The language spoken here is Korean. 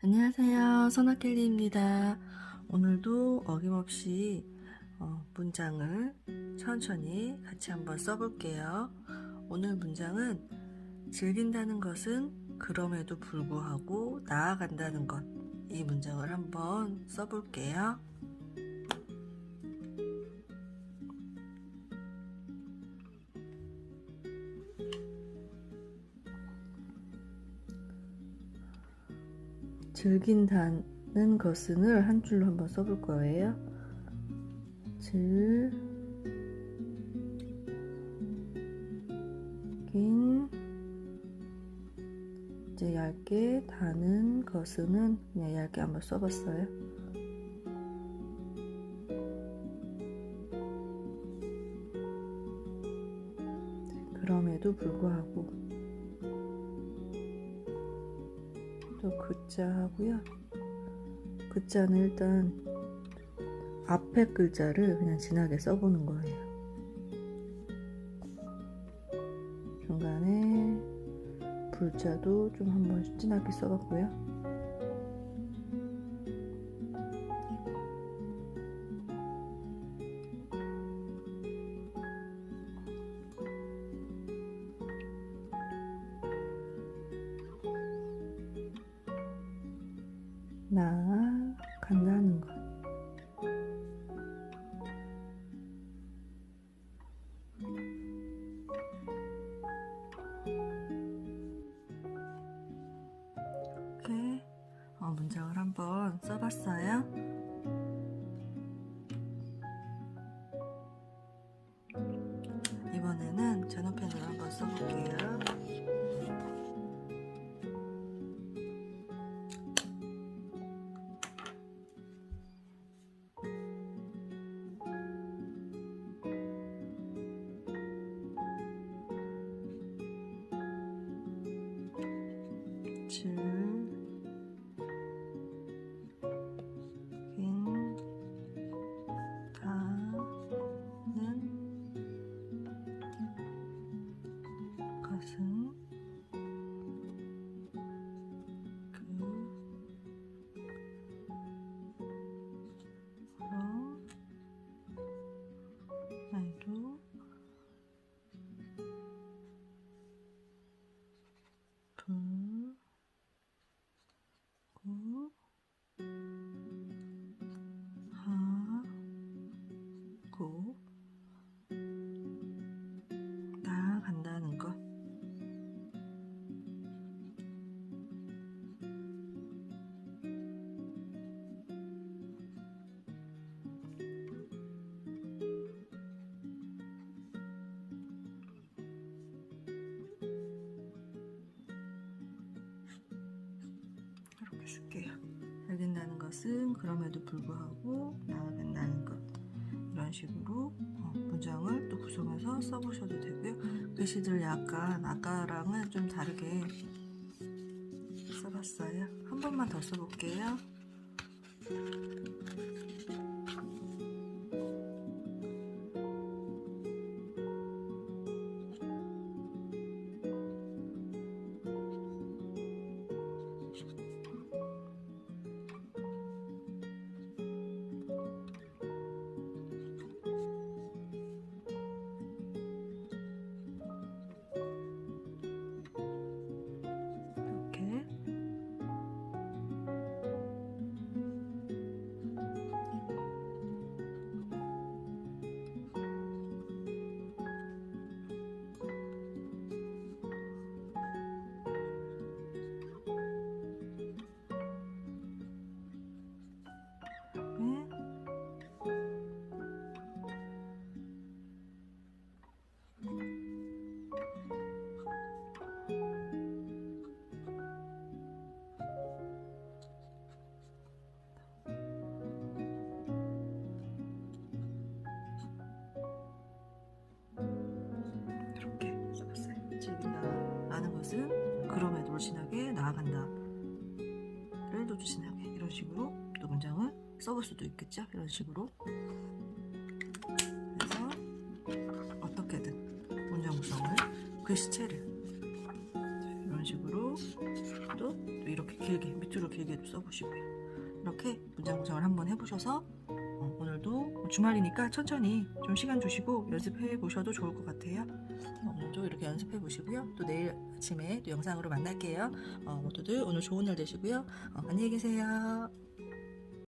안녕하세요. 선아켈리입니다. 오늘도 어김없이 어, 문장을 천천히 같이 한번 써볼게요. 오늘 문장은 즐긴다는 것은 그럼에도 불구하고 나아간다는 것. 이 문장을 한번 써볼게요. 즐긴다는 것은을 한 줄로 한번 써볼 거예요. 즐긴 이제 얇게 다는 것은 그냥 얇게 한번 써봤어요. 그럼에도 불구하고 또 글자 하고요. 글자는 일단 앞에 글자를 그냥 진하게 써보는 거예요. 중간에 불자도 좀 한번 진하게 써봤고요. 나간다는 것. 이렇게 어, 문장을 한번 써봤어요. 이번에는 전원펜으로 한번 써볼게요. 즐긴 다는 것은 그럼에도 쓸게요. 알겠다는 것은 그럼에도 불구하고 나아간다는 것. 이런 식으로 어, 문장을 또 구성해서 써보셔도 되고요. 글씨들 약간 아까랑은 좀 다르게 써봤어요. 한 번만 더 써볼게요. 것은 그럼에도 불신하게 나아간다를 또 불신하게 이런 식으로 또 문장을 써볼 수도 있겠죠. 이런 식으로 그래서 어떻게든 문장 구성을 글씨체를 이런 식으로 또 이렇게 길게 밑으로 길게도 써보시고요. 이렇게 문장 구성을 한번 해보셔서 어, 오늘도 주말이니까 천천히 좀 시간 주시고 연습해 보셔도 좋을 것 같아요. 어, 오늘도 이렇게 연습해 보시고요. 또 내일 아침에 또 영상으로 만날게요. 어, 모두들 오늘 좋은 날 되시고요. 어, 안녕히 계세요.